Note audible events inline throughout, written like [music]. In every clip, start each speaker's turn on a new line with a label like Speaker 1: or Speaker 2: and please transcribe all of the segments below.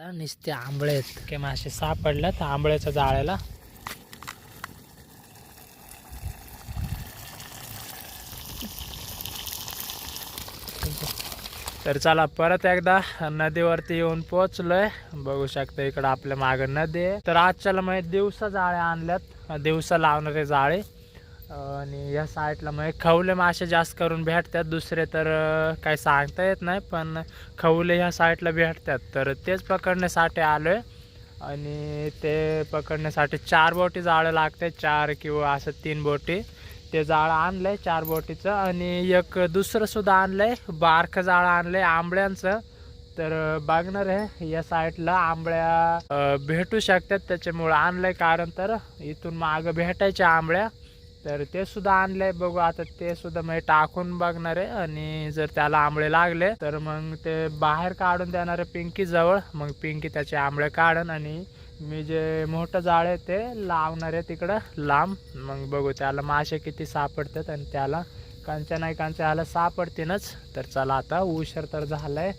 Speaker 1: आता नुसते आंबळे आहेत. की मासे सापडल्यात आंबळ्याच्या जाळ्याला. तर चला परत एकदा नदीवरती येऊन पोहोचलोय. बघू शकता इकडं आपल्या मागं नदी आहे. तर आजच्याला माहीत दिवसा जाळे आणल्यात. दिवसा लावणारे जाळे. आणि या साईडला म्हणजे खवले मासे जास्त करून भेटतात. दुसरे तर काही सांगता येत नाही पण खवले ह्या साईडला भेटतात. तर तेच पकडण्यासाठी आलो आहे आणि ते पकडण्यासाठी चार बोटी जाळं लागते चार किंवा असं तीन बोटी. ते जाळं आणलंय चार बोटीचं. आणि एक दुसरं सुद्धा आणलंय. बारकं जाळं आणलंय आंबळ्यांचं. तर बघणार आहे. या साईडला आंबळ्या भेटू शकतात. त्याच्यामुळं आणलंय कारण तर इथून मागं भेटायच्या आंबळ्या. तर ते सुद्धा आणलंय. बघू आता ते सुद्धा म्हणजे टाकून बघणार आहे. आणि जर त्याला आंबळे लागले तर मग ते बाहेर काढून देणार आहे पिंकी जवळ. मग पिंकी त्याचे आंबळे काढन आणि मी जे मोठं जाळ आहे ते लावणार आहे तिकडं लांब. मग बघू त्याला मासे किती सापडतात आणि त्याला कांच्या नाही कांच्या ह्याला सापडतीनच. तर चला आता उशीर तर झालाय.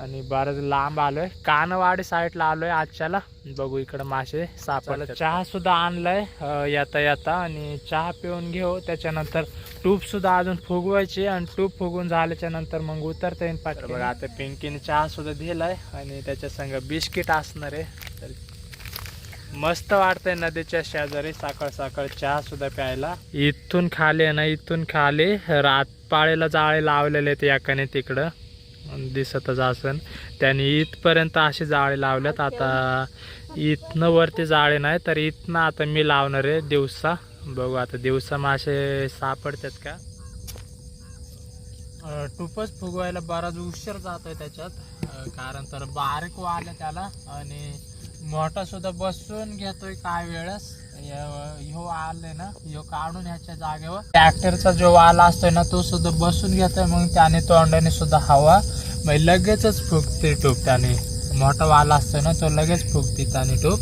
Speaker 1: आणि बरंच लांब आलोय. कानवाडी साईडला आलोय आजच्याला. बघू इकडं मासे सापडले चहा सुद्धा आणलाय येता येता. आणि चहा पिऊन घेऊ. त्याच्यानंतर टूप सुद्धा अजून फुगवायची आणि टूप फुगून झाल्याच्यानंतर मग उतरता येईल पाठ बघा आता पिंकीने चहा सुद्धा दिलाय. आणि त्याच्या संग बिस्किट असणार आहे. तर मस्त वाटतंय नदीच्या शेजारी सकाळ सकाळ चहा सुद्धा प्यायला. इथून खाली ना इथून खाली. रात पाळीला जाळे लावलेले आहेत याकाने तिकडं. दिसतच असन. त्याने इथपर्यंत असे जाळे लावल्यात. आता इथनं वरती जाळे नाही तर इथनं आता मी लावणार आहे दिवसा. बघू आता दिवसा मासे सापडतात का? टूपच फुगवायला बराच उशीर जातोय त्याच्यात. कारण तर बारीक वाले त्याला. आणि मोठा सुद्धा बसून घेतोय काय वेळेस. य- ह्यो आले ना ह्यो काढून ह्याच्या जागेवर. ट्रॅक्टरचा जो वाल असतोय ना तो सुद्धा बसून घेतोय मग त्याने तोंडाने सुद्धा हवा. मग लगेचच फुगते टूप त्याने. मोठा वाल असतोय ना तो लगेच फुगते त्याने टूप.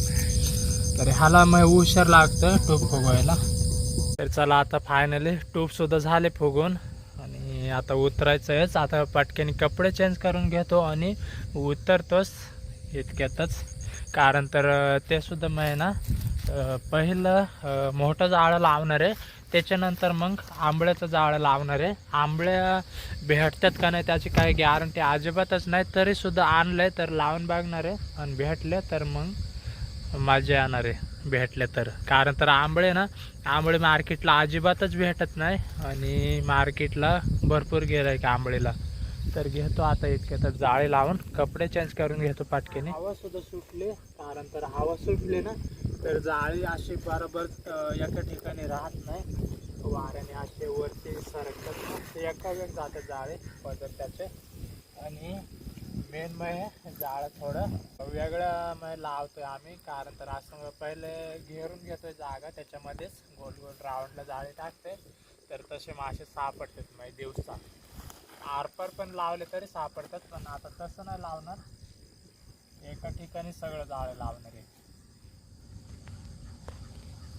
Speaker 1: तर ह्याला मग उशीर लागतं टूप फुगवायला. तर चला आता फायनली टूप सुद्धा झाले फुगून. आणि आता उतरायचंच आता पटक्याने कपडे चेंज करून घेतो आणि उतरतोच इतक्यातच. कारण तर ते सुद्धा मग ना पहिलं मोठं जाळं लावणार आहे. त्याच्यानंतर मग आंबळ्याचं जाळं लावणार आहे. आंबळ्या भेटतात का नाही त्याची काही गॅरंटी अजिबातच नाही. तरीसुद्धा आणलं आहे तर लावून बघणार आहे. आणि भेटले तर मग मजा येणार आहे. भेटले तर. कारण तर आंबळे ना आंबळे मार्केटला अजिबातच भेटत नाही. आणि मार्केटला भरपूर गेलं का आंबळेला. तर घेतो आता इतके तर जाळे लावून कपडे चेंज करून घेतो पाटकेने. हवा सुद्धा सुटली कारण तर हवा सुटली ना तर जाळी अशी बरोबर एका ठिकाणी राहत नाही. वाऱ्याने असे वरती सरकतात एका वेळ जातात जाळे पदर त्याचे. आणि मेन मग म्हणजे जाळं थोडं वेगळं मग लावतोय आम्ही कारण तर असं म्हणजे पहिले घेरून घेतोय जागा त्याच्यामध्येच गोल गोल राऊंडला जाळे टाकते. तर तसे मासे सापडतात मग दिवसा. आरपार पण लावले तरी सापडतात पण आता तसं नाही लावणार. एका ठिकाणी सगळं जाळे लावणार आहे.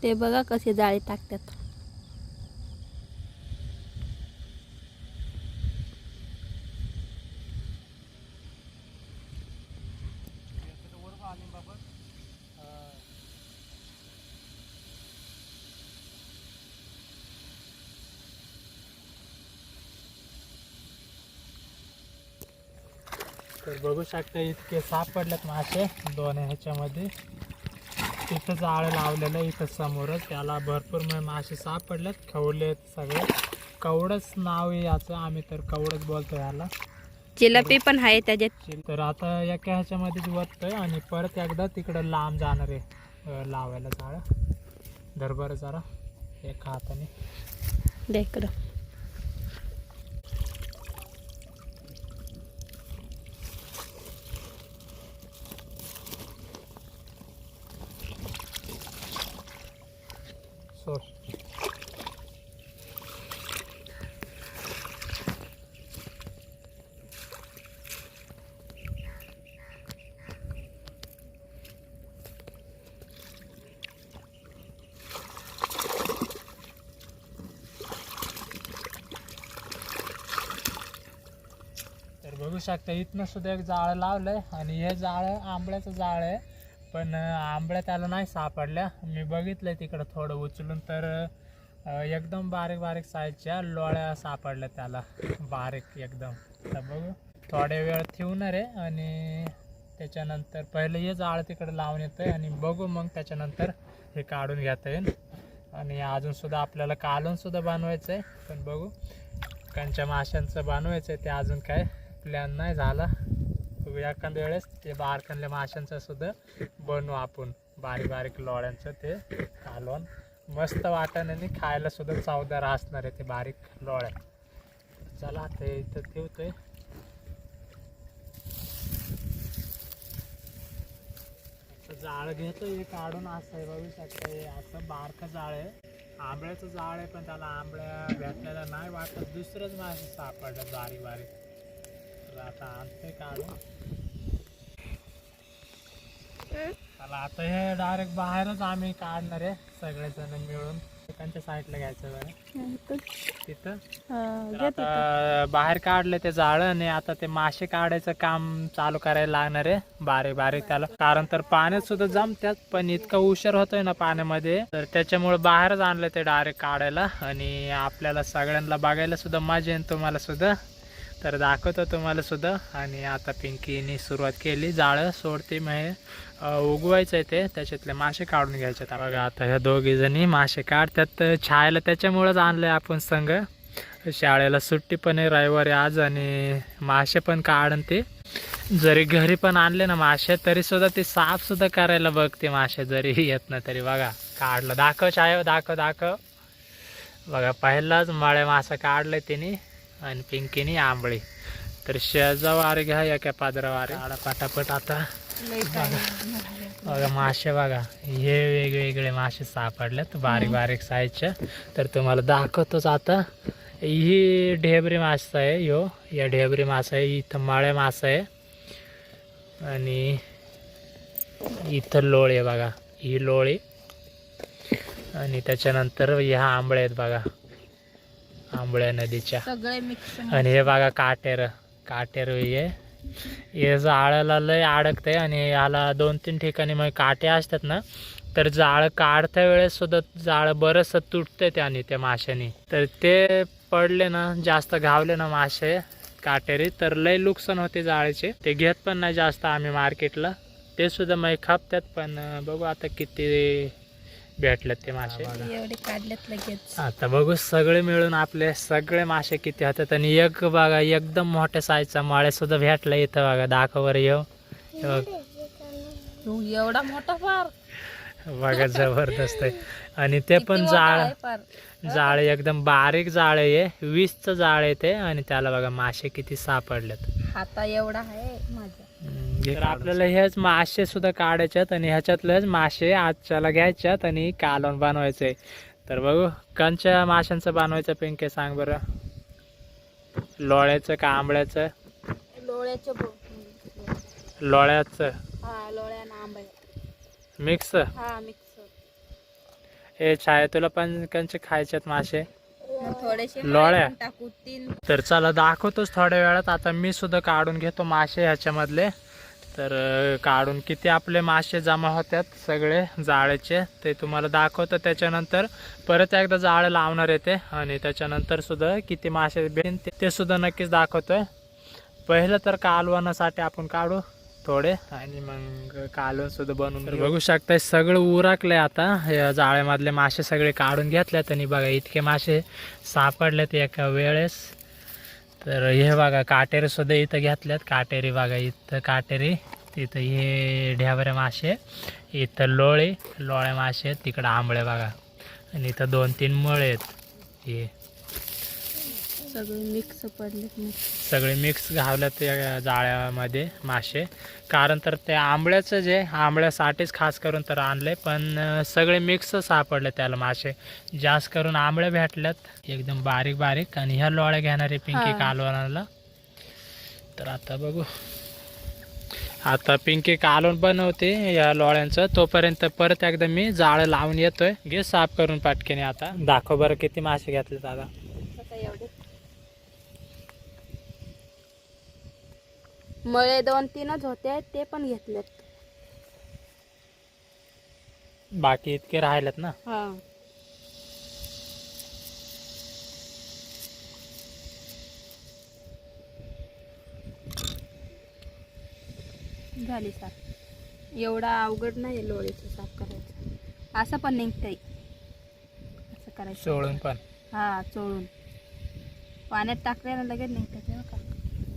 Speaker 2: ते बघा कसे जाळे टाकतात.
Speaker 1: तर बघू शकता इतके सापडलेत मासे. दोन ह्याच्यामध्ये. तिथं जाळं लावलेलं आहे इथं समोरच. त्याला भरपूर मासे सापडलेत. खवलेत सगळे. कवडच नाव आहे याचं. आम्ही तर कवडच बोलतो याला.
Speaker 2: जिलापी पण आहे त्याच्यात.
Speaker 1: तर आता एका ह्याच्यामध्येच वरतोय आणि परत एकदा तिकडं लांब जाणार आहे लावायला जाळं. धर बरं जरा. एका हाताने.
Speaker 2: दे इकडं
Speaker 1: सोड तर बघू शकता इथनं सुद्धा एक जाळं लावलंय आणि हे जाळं आंबळ्याचं जाळ आहे. पण आंबळ्या त्याला नाही सापडल्या. मी बघितलं तिकडं थोडं उचलून तर एकदम बारीक बारीक साईजच्या लोळ्या सापडल्या त्याला. बारीक एकदम. तर बघू थोड्या वेळ ठेवणार आहे आणि त्याच्यानंतर पहिलं हे जाळं तिकडे लावून येतंय आणि बघू मग त्याच्यानंतर हे काढून घेता येईल. आणि अजूनसुद्धा आपल्याला कालूनसुद्धा बनवायचं आहे पण बघू कंच्या माशांचं बनवायचं आहे ते अजून काय. प्लॅन नाही झाला. एखाद्या वेळेस ते बारकनल्या माशांचं सुद्धा बनवू आपण. बारीक बारीक लोळ्यांचं ते घालून. मस्त वाटण खायला सुद्धा चवदार असणार आहे ते बारीक लोळ्या. चला ते इथं ठेवतोय. जाळ घेतो हे काढून असं आहे बघू शकता हे असं बारकं जाळ आहे. आंबळ्याचं जाळ आहे पण त्याला आंबळ्या भेटलेला नाही वाटत. दुसरंच मासे सापडलं बारीक बारीक. आता काढून हे डायरेक्ट बाहेरच आम्ही काढणार आहे सगळेजण मिळून. एकांच्या साईडला घ्यायचं बरं. तिथं? तर आता बाहेर काढले ते जाळं आणि आता ते मासे काढायचं काम चालू करायला लागणार आहे बारीक बारीक त्याला. कारण तर पाण्यात सुद्धा जमत्यात पण इतका उशीर होतोय ना पाण्यामध्ये. तर त्याच्यामुळे बाहेरच आणलं ते डायरेक्ट काढायला. आणि आपल्याला सगळ्यांना बघायला सुद्धा मजा येईल तुम्हाला सुद्धा. तर दाखवतो तुम्हाला सुद्धा. आणि आता पिंकीने सुरुवात केली. जाळं सोडते मग उगवायचं आहे ते. त्याच्यातले मासे काढून घ्यायचे बघा आता ह्या दोघीजणी मासे काढतात. छायला छायला आणलं आणलंय आपण संघ. शाळेला सुट्टी पण आहे रविवारी आज आणि मासे पण काढन ते. जरी घरी पण आणले ना मासे तरी सुद्धा ते साफ सुद्धा करायला बघते मासे. जरी येत ना तरी बघा काढलं. दाखव छाय दाखव दाखव. बघा पहिलाच मळे मासा काढलाय तिने. आणि पिंकीने आंबळी. तर शेजावारे घ्या एका पादरावारे आडा पाटापट आता. बघा. मासे बघा. हे वेगवेगळे मासे सापडलेत बारीक बारीक साईजचे तर तुम्हाला दाखवतोच आता. ही ढेबरी मासा आहे ह्यो या ढेबरी मासा आहे इथं माळे मासा आहे. आणि इथं लोळे बघा. ही लोळी. आणि त्याच्यानंतर ह्या आंबळ्या आहेत बघा. आंबळ्या नदीच्या.
Speaker 2: सगळे मिक्स
Speaker 1: आणि हे बघा काटेर काटेर हे हे जाळाला लय अडकतंय आणि याला दोन तीन ठिकाणी मग काटे असतात ना तर जाळं काढत्या वेळेस सुद्धा जाळं बरंचसं तुटतंय त्याने त्या माशाने. तर ते पडले ना जास्त घावले ना मासे काटेरी तर लय नुकसान होते जाळीचे. ते घेत पण नाही जास्त आम्ही मार्केटला ते सुद्धा मग खापतात पण बघू आता किती भेटलेत ते मासे.
Speaker 2: एवढे काढलेत लगेच.
Speaker 1: आता बघू सगळे मिळून आपले सगळे मासे किती होतात आणि एक बघा एकदम मोठ्या साईजचा माळे सुद्धा भेटला इथं बघा दाखवर येऊ. हे
Speaker 2: एवढा मोठा फार.
Speaker 1: बघा जबरदस्त आहे. आणि ते पण जाळ जाळ एकदम बारीक जाळ आहे. वीसचं जाळ आहे ते. आणि त्याला बघा मासे किती सापडलेत.
Speaker 2: हाता एवढा आहे माझा
Speaker 1: तर आपल्याला हेच मासे सुद्धा काढायच्यात आणि ह्याच्यातलेच मासे आजच्याला घ्यायच्यात आणि कालवण बनवायचंय. तर बघू कंच्या माशांचं बनवायचं पिंके सांग बरं. लोळ्याचं का आंबळ्याचं
Speaker 2: लोळ्याचे
Speaker 1: लोळ्याचं.
Speaker 2: हा
Speaker 1: मिक्स?
Speaker 2: हा मिक्स.
Speaker 1: हे छाया तुला पण कंचे खायच्यात मासे?
Speaker 2: थोडेसे
Speaker 1: लोळ्या? तर चला दाखवतोच थोड्या वेळात. आता मी सुद्धा काढून घेतो मासे ह्याच्यामधले. तर काढून किती आपले मासे जमा होतात सगळे जाळेचे ते तुम्हाला दाखवतो. त्याच्यानंतर परत एकदा जाळं लावणार आहे ते आणि त्याच्यानंतर सुद्धा किती मासे भेटेन ते- सुद्धा नक्कीच दाखवतोय. पहिलं तर कालवणासाठी आपण काढू थोडे आणि मग कालवण सुद्धा बनवून तर बघू शकताय सगळं उराकलंय आता. या जाळ्यामधले मासे सगळे काढून घेतल्यात आणि बघा इतके मासे सापडलेत एका वेळेस. तर हे बघा काटेरी सुद्धा इथं घेतल्यात. काटेरी बघा इथं काटेरी तिथं हे ढ्याबरे मासे इथं लोळे लोळे मासे आहेत तिकडं आंबळे बघा. आणि इथं दोन तीन मळे आहेत. हे.
Speaker 2: सगळे मिक्स पडलेत.
Speaker 1: सगळे मिक्स घावल्यात या जाळ्यामध्ये मासे. कारण तर ते आंबळ्याचं जे आंबळ्यासाठीच खास करून तर आणले पण सगळे मिक्स सापडले त्याला मासे. जास्त करून आंबळे भेटल्यात एकदम बारीक बारीक. आणि ह्या लोळ्या घेणारे पिंकी. कालवणाला. तर आता बघू. आता पिंकी कालवण बनवते या लोळ्यांचं. तोपर्यंत परत एकदा मी जाळं लावून येतोय. घे साफ करून पाटकेने आता. दाखव बरं किती मासे घेतले दादा
Speaker 2: आता एवढे मळे दोन तीनच होते ते पण घेतलेत.
Speaker 1: बाकी इतके राहिलेत ना?
Speaker 2: हा. झाली साफ. एवढा अवघड नाही लोळीचं साफ करायचं. असं पण निघतंय. असं करायचं.
Speaker 1: चोळून पण.
Speaker 2: हा चोळून पाण्यात टाकल्यानं लगेच निघतं तेव्हा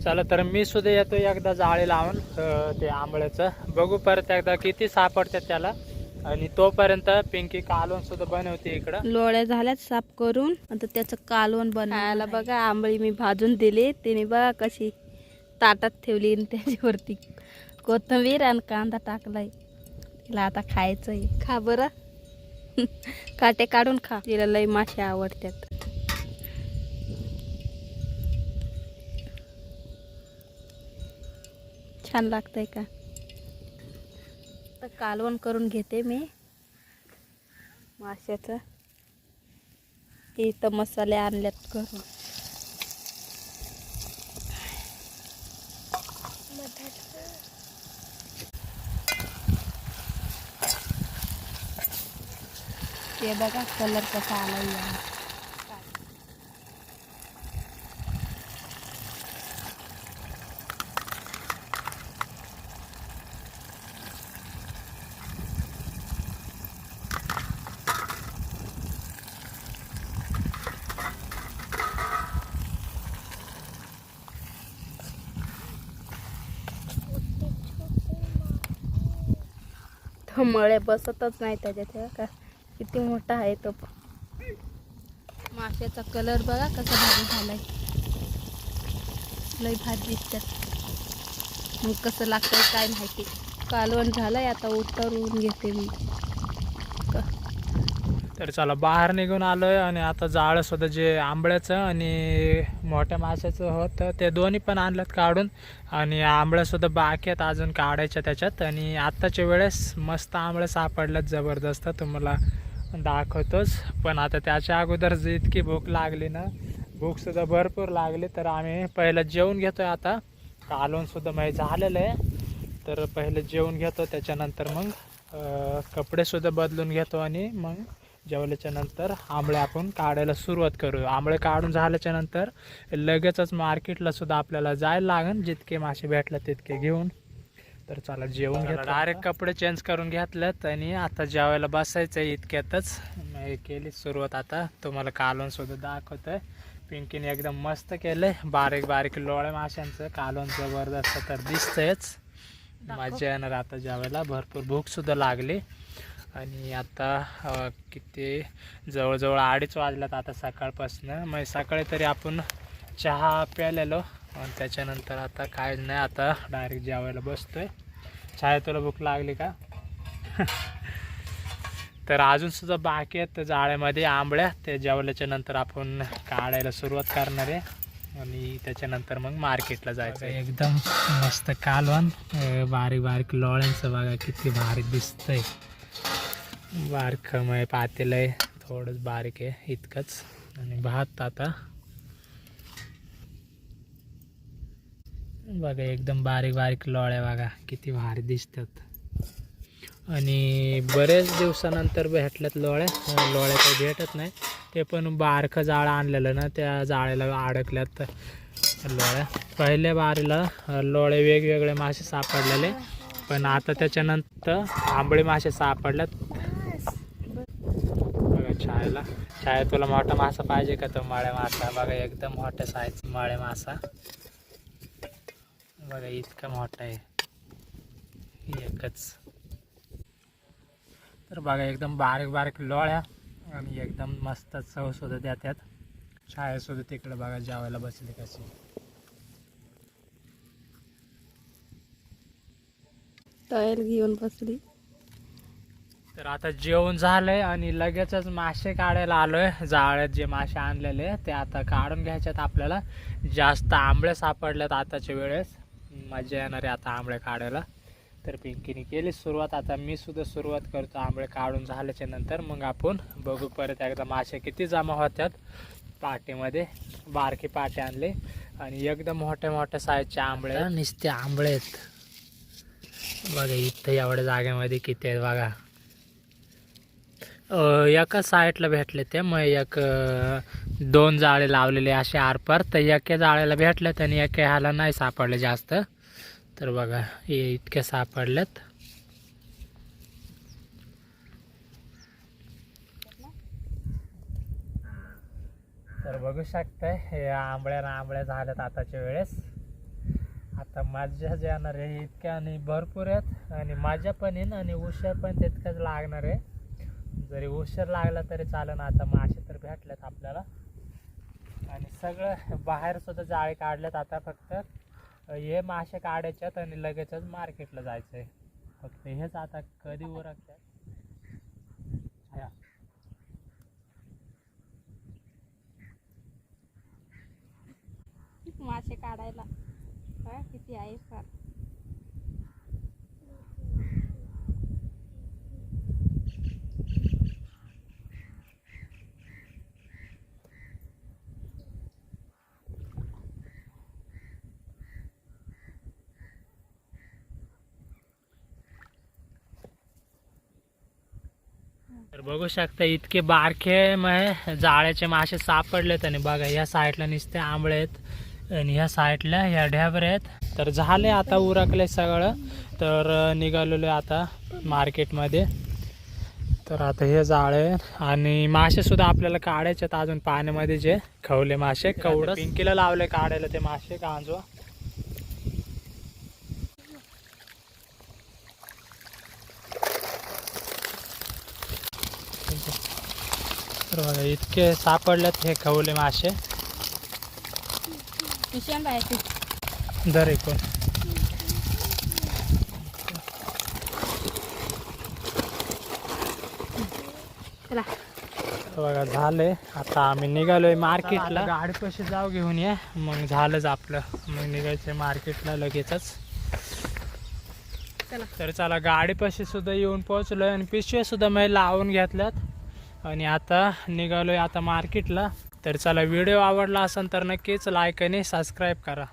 Speaker 1: चला तर मी सुद्धा येतो एकदा जाळी लावून ते आंबळ्याचं. बघू परत एकदा किती सापडतात त्याला. आणि तोपर्यंत पिंकी कालवण सुद्धा बनवते इकडं.
Speaker 2: लोळ्या झाल्यात साफ करून आता त्याचं कालवण बनायला बघा आंबळी मी भाजून दिली. तिने बघा कशी ताटात ठेवली आणि त्याच्यावरती कोथिंबीर आणि कांदा टाकलाय. तिला आता खायचंय. खा बरं. [laughs] काटे काढून खा. तिला लई मासे आवडतात. छान लागतंय का? तर कालवण करून घेते मी. माशाचं. इथं मसाले आणल्यात करून ते बघा कलर कसा आलाय या. मळे बसतच नाही त्याच्यात का? किती मोठा आहे तो. माशाचा कलर बघा कसा भारी झालाय. लई भारी दिसतात. मग कसं लागतंय काय माहिती. कालवण झालंय आता उतरवून घेते मी.
Speaker 1: तर चला बाहेर निघून आलोय आणि आता जाळं सुद्धा जे आंबळ्याचं आणि मोठ्या माशाचं होतं ते दोन्ही पण आणलं काढून. आणि आंबळ्यासुद्धा बाकी आहेत अजून काढायच्या त्याच्यात. आणि आत्ताच्या वेळेस मस्त आंबळं सापडल्यात जबरदस्त तुम्हाला दाखवतोच. पण आता त्याच्या अगोदर जे इतकी भूक लागली ना भूकसुद्धा भरपूर लागली. तर आम्ही पहिलं जेवून घेतोय आता. कालवूनसुद्धा माहीत झालेलं आहे. तर पहिले जेवून घेतो त्याच्यानंतर मग कपडेसुद्धा बदलून घेतो आणि मग जेवल्याच्या नंतर आंबळे आपण काढायला सुरुवात करू आंबळे काढून झाल्याच्यानंतर लगेचच मार्केटला सुद्धा आपल्याला जायला लागेल. जितके मासे भेटले तितके घेऊन. तर चला जेवून घेतो डायरेक्ट कपडे चेंज करून घेतलेत आणि आता जेवायला बसायचं आहे इतक्यातच. मी केली सुरुवात आता. तुम्हाला कालवण सुद्धा दाखवतोय. पिंकीने एकदम मस्त केलंय. बारीक बारीक लोळे माशांचं. कालवण जबरदस्त तर दिसतंयच. मजा येणार आता जेवायला. भरपूर भूक सुद्धा लागली. आणि आता किती? जवळजवळ अडीच वाजल्यात आता सकाळपासनं. मग सकाळी तरी आपण चहा प्यालेलो. आणि त्याच्यानंतर आता काय नाही आता डायरेक्ट जेवायला बसतोय. चहा तुला भूक लागली का? [laughs] तर अजून सुद्धा बाकी आहेत जाळ्यामध्ये आंबळ्या ते जेवल्याच्या नंतर आपण काढायला सुरुवात करणार आहे. आणि त्याच्यानंतर मग मार्केटला जायचं एकदम मस्त कालवण. बारीक बारीक लोळ्यांचं बघा किती भारी दिसतंय. बारक आहे पातेलं आहे थोडंच बारीक आहे इतकंच. आणि भात आता. बघा एकदम बारीक बारीक लोळ्या बघा किती भारी दिसतात. आणि बरेच दिवसानंतर भेटल्यात लोळ्या लोळ्या काही भेटत नाही. ते पण बारखं जाळं आणलेलं ना त्या जाळ्याला अडकल्यात लोळ्या. पहिल्या बारीला लोळे वेगवेगळे मासे सापडलेले पण आता त्याच्यानंतर आंबळे मासे सापडल्यात. बघा छायला तुला मोठा मासा पाहिजे का तो माळे मासा? बघा एकदम मोठ्या साईज माळे मासा. बघा इतका मोठा आहे. एकच. तर बघा एकदम बारीक बारीक लोळ्या आणि एकदम मस्त चव सुद्धा द्या त्यात छाया सुद्धा तिकडे बघा जेवायला बसली कशी.
Speaker 2: तळेल घेऊन बसली.
Speaker 1: तर आता जेवण झालंय आणि लगेचच मासे काढायला आलोय. जाळ्यात जे मासे आणलेले ते आता काढून घ्यायच्यात आपल्याला. जास्त आंबळे सापडल्यात आताच्या वेळेस. मजा येणार आहे आता आंबळे काढायला. तर पिंकीने केली सुरुवात. आता मी सुद्धा सुरुवात करतो आंबळे काढून झाल्याच्यानंतर. मग आपण बघू परत एकदा मासे किती जमा होतात पाटीमध्ये बारकी पाटे आणले. आणि एकदम मोठ्या मोठ्या साईजचे आंबळे आहेत. नुसते आंबळे आहेत. बघा इथं एवढ्या जागेमध्ये किती आहेत बघा. एका साईडला भेटले ते मग एक दोन जाळे लावलेले असे आरपार तर एका जाळ्याला भेटलेत आणि एका ह्याला नाही सापडले जास्त. तर बघा हे इतके सापडलेत. तर बघू शकताय हे आंबळ्या ना आंबळ्या झाल्यात आताच्या वेळेस. आता मजा येणार आहे इतक्या आणि भरपूर आहेत. आणि माझ्या पण येईन आणि उशीर पण तितकंच लागणार आहे. जरी उशीर लागला तरी चालेल आता मासे तर भेटलेत आपल्याला. आणि सगळं बाहेर सुद्धा जाळे काढलेत आता फक्त. हे मासे काढायच्यात आणि लगेचच मार्केटला जायचं आहे फक्त हेच आता कधी उरकतात.
Speaker 2: मासे काढायला. किती आहे फार.
Speaker 1: तर बघू शकता इतके बारखे मग जाळ्याचे मासे सापडलेत आणि बघा या साईडला नुसते आंबळे आहेत आणि ह्या साईडला ह्या ढ्याबरे आहेत. तर झाले आता उरकले सगळं. तर निघालेलो आता मार्केटमध्ये. तर आता हे जाळे आणि मासे सुद्धा आपल्याला काढायचे आहेत अजून पाण्यामध्ये जे खवले मासे. कवडं पिंकीला लावले काढायला ते मासे कांजवा तर बघा इतके सापडलेत हे खवले मासे. दर एकूण बघा झालंय आता आम्ही निघालोय मार्केटला. गाडी कशी जाऊ घेऊन ये. मग झालंच आपलं. मग निघायचंय मार्केटला लगेचच.
Speaker 2: चला.
Speaker 1: तर चला गाडीपाशी सुद्धा येऊन पोहोचलोय आणि पिशव्या सुद्धा मी लावून घेतल्यात. आणि आता निघालो आहे आता मार्केटला. तर चला व्हिडिओ आवडला असेल तर नक्कीच लाईक आणि सबस्क्राईब करा.